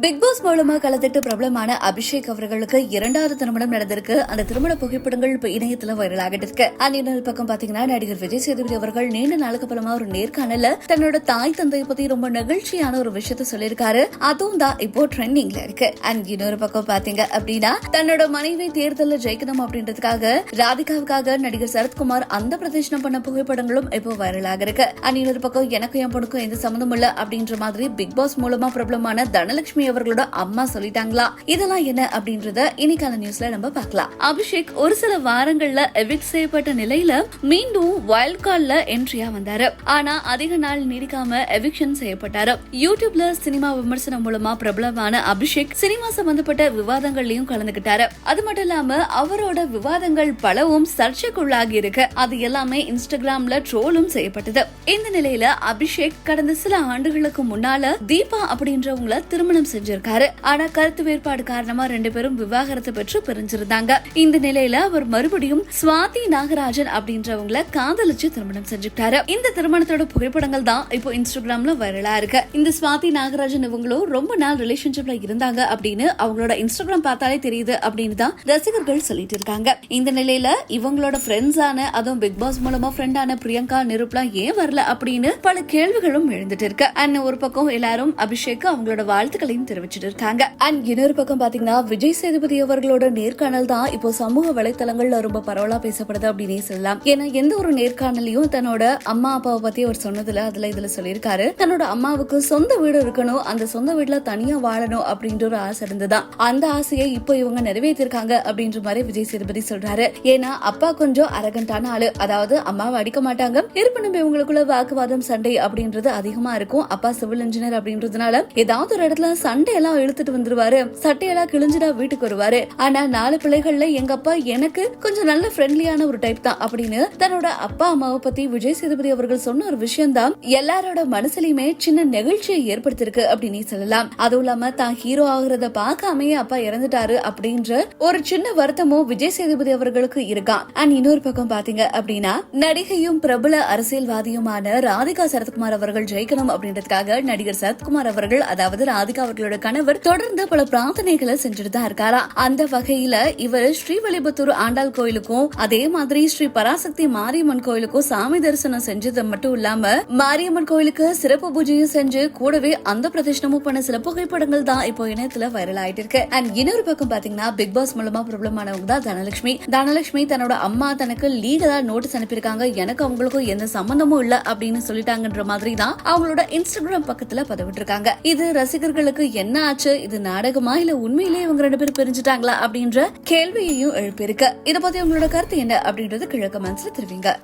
Big pass மூலமா கலந்துட்டு பிரபலமான அபிஷேக் அவர்களுக்கு இரண்டாவது திருமணம் நடந்திருக்கு. அந்த திருமண புகைப்படங்கள் இப்ப இணையத்துல வைரல் ஆகிட்டு இருக்கு. அண்ட் இன்னொரு பக்கம் பாத்தீங்கன்னா நடிகர் விஜய் சேதுபதி அவர்கள் நீண்ட நாளுக்கு அப்புறமா ஒரு நேர்காணல தன்னோட தாய் தந்தையை பத்தி ரொம்ப நெகிழ்ச்சியான ஒரு விஷயத்த சொல்லியிருக்காரு. அதுவும் தான் இப்போ ட்ரெண்டிங்ல இருக்கு. அண்ட் இன்னொரு பக்கம் பாத்தீங்க அப்படின்னா தன்னோட மனைவி தேர்தலில் ஜெயிக்கணும் அப்படின்றதுக்காக ராதிகாவுக்காக நடிகர் சரத்குமார் அந்த பிரதர்ஷனம் பண்ண புகைப்படங்களும் இப்போ வைரல் ஆகிருக்கு அண்ட் இன்னொரு பக்கம் எனக்கும் என் பொண்ணுக்கும் எந்த சம்மந்தம் இல்ல அப்படின்ற மாதிரி பிக் பாஸ் மூலமா பிரபலமான தனலட்சுமி அவர்களோட அம்மா சொல்லிட்டாங்களா? இதெல்லாம் என்ன அப்படின்றத இன்னைக்கான நியூஸ்ல நம்ம பார்க்கலாம். அபிஷேக் ஒரு சில வாரங்கள்ல எவிக்ட் செய்யப்பட்ட நிலையில மீண்டும் வைல்ட் கார்ட்ல என்ட்ரியா வந்தாரு. ஆனா அதிக நாள் நீடிக்காம எவிக்ஷன் செய்யப்பட்டாரு. யூடியூப்ல சினிமா விமர்சனம் மூலமா பிரபலமான அபிஷேக் சினிமா சம்பந்தப்பட்ட விவாதங்கள்லயும் கலந்துகிட்டாரு. அது மட்டும் இல்லாம அவரோட விவாதங்கள் பலவும் சர்ச்சைக்குள்ளாகி இருக்கு. அது எல்லாமே இன்ஸ்டாகிராம்ல ட்ரோலும் செய்யப்பட்டது. இந்த நிலையில அபிஷேக் கடந்த சில ஆண்டுகளுக்கு முன்னால தீபா அப்படின்றவங்கள திருமணம் செஞ்சிருக்காரு. ஆனா கருத்து வேறுபாடு காரணமா ரெண்டு பேரும் விவாகரத்து பெற்று பிரிஞ்சிருந்தாங்க. இந்த நிலையில அவர் மறுபடியும் சுவாதி நாகராஜன் அப்படின்றவங்கள காதலிச்சு திருமணம் செஞ்சுக்கிட்டாரு. இந்த திருமணத்தோட புகைப்படங்கள் தான் இப்போ இன்ஸ்டாகிராம்ல வைரலா இருக்கு. இந்த சுவாதி நாகராஜன் இவங்களும் ரொம்ப நாள் ரிலேஷன்ஷிப்ல இருந்தாங்க அப்படின்னு அவங்களோட இன்ஸ்டாகிராம் பார்த்தாலே தெரியுது அப்படின்னு தான் ரசிகர்கள் சொல்லிட்டு இருக்காங்க. இந்த நிலையில இவங்களோட ஃப்ரெண்ட்ஸான அதுவும் பிக் பாஸ் மூலமா ஃப்ரெண்டான பிரியங்கா நிருப்லா ஏன் வரல அப்படின்னு பல கேள்விகளும் எழுந்துட்டு இருக்கு. அண்ட் ஒரு பக்கம் எல்லாரும் அபிஷேக் அவங்களோட வாழ்த்துக்களை வாழ்த்துக்களையும் தெரிவிச்சிட்டு இருக்காங்க. அண்ட் இன்னொரு பக்கம் பாத்தீங்கன்னா விஜய் சேதுபதி அவர்களோட நேர்காணல் தான் இப்போ சமூக வலைத்தளங்கள்ல ரொம்ப பரவலா பேசப்படுது அப்படின்னே சொல்லலாம். ஏன்னா எந்த ஒரு நேர்காணலையும் தன்னோட அம்மா அப்பாவை பத்தி அவர் சொன்னதுல அதுல இதுல சொல்லியிருக்காரு. தன்னோட அம்மாவுக்கு சொந்த வீடு இருக்கணும் அந்த சொந்த வீட்டுல தனியா வாழணும் அப்படின்ற ஒரு ஆசை இருந்துதான் அந்த ஆசையை இப்போ இவங்க நிறைவேற்றிருக்காங்க அப்படின்ற மாதிரி விஜய் சேதுபதி சொல்றாரு. ஏன்னா அப்பா கொஞ்சம் அரகண்டான ஆளு. அதாவது அம்மாவை அடிக்க மாட்டாங்க. இருப்பினும் இவங்களுக்குள்ள வாக்குவாதம் சண்டை அப்படின்றது அதிகமா இருக்கும். அப்பா சிவில் இன்ஜினியர் அப்படின்றதுனால ஏதாவது ஒரு இடத்துல சண்டையெல்லாம் இழுத்துட்டு வந்துருவாரு. சட்டையெல்லாம் கிழிஞ்சுடா வீட்டுக்கு வருவாரு. ஆனா நாலு பிள்ளைகள்ல எங்க அப்பா எனக்கு கொஞ்சம் நல்ல ஃப்ரெண்ட்லியான ஒரு டைப் தான் அப்படின்னு தன்னோட அப்பா அம்மாவை பத்தி விஜய் சேதுபதி அவர்கள் சொன்ன ஒரு விஷயம் தான் எல்லாரோட மனசுலயுமே சின்ன நெகிழ்ச்சியை ஏற்படுத்திருக்கு அப்படின்னு சொல்லலாம். அதுவும் இல்லாம தான் ஹீரோ ஆகுறத பார்க்காமயே அப்பா இறந்துட்டாரு அப்படின்ற ஒரு சின்ன வருத்தமும் விஜய் சேதுபதி அவர்களுக்கு இருக்கான் அண்ட் இன்னொரு பக்கம் பாத்தீங்க அப்படின்னா நடிகையும் பிரபல அரசியல்வாதியுமான ராதிகா சரத்குமார் அவர்கள் ஜெயிக்கணும் அப்படின்றதுக்காக நடிகர் சரத்குமார் அவர்கள் அதாவது ராதிகா அவர்களோட கணவர் தொடர்ந்து பல பிரார்த்தனைகளை செஞ்சுட்டு தான் இருக்காரா? அந்த வகையில இவர் ஸ்ரீவல்லிபுத்தூர் ஆண்டாள் கோயிலுக்கும் அதே மாதிரி ஸ்ரீ பராசக்தி மாரியம்மன் கோயிலுக்கும் சாமி தரிசனம் செஞ்சது மட்டும் இல்லாம மாரியம்மன் கோயிலுக்கு சிறப்பு பூஜையும் செஞ்சு கூடவே அந்த பிரதிஷ்டமும் பண்ண சில புகைப்படங்கள் தான் இப்போ இணையத்துல வைரல் ஆயிட்டு இருக்கு. அண்ட் இன்னொரு பக்கம் பாத்தீங்கன்னா பிக் பாஸ் மூலமா பிரபலமானவங்க தான் தனலட்சுமி. தனலட்சுமி தன்னோட அம்மா தனக்கு லீகலா நோட்டீஸ் அனுப்பியிருக்காங்க. எனக்கு அவங்களுக்கும் எந்த சம்பந்தமும் இல்ல அப்படின்னு சொல்லிட்டாங்கன்ற மாதிரி தான் அவங்களோட இன்ஸ்டாகிராம் பக்கத்துல பதிவிட்டிருக்காங்க. இது ரசிகர்களுக்கு என்ன ஆச்சு? இது நாடகமா இல்ல உண்மையிலேயே இவங்க ரெண்டு பேரும் பிரிஞ்சுட்டாங்களா அப்படின்ற கேள்வியையும் எழுப்பியிருக்கு. இதை பத்தி உங்களோட கருத்து என்ன அப்படின்றது கிழக்கு மனசுல தெரிவிங்க.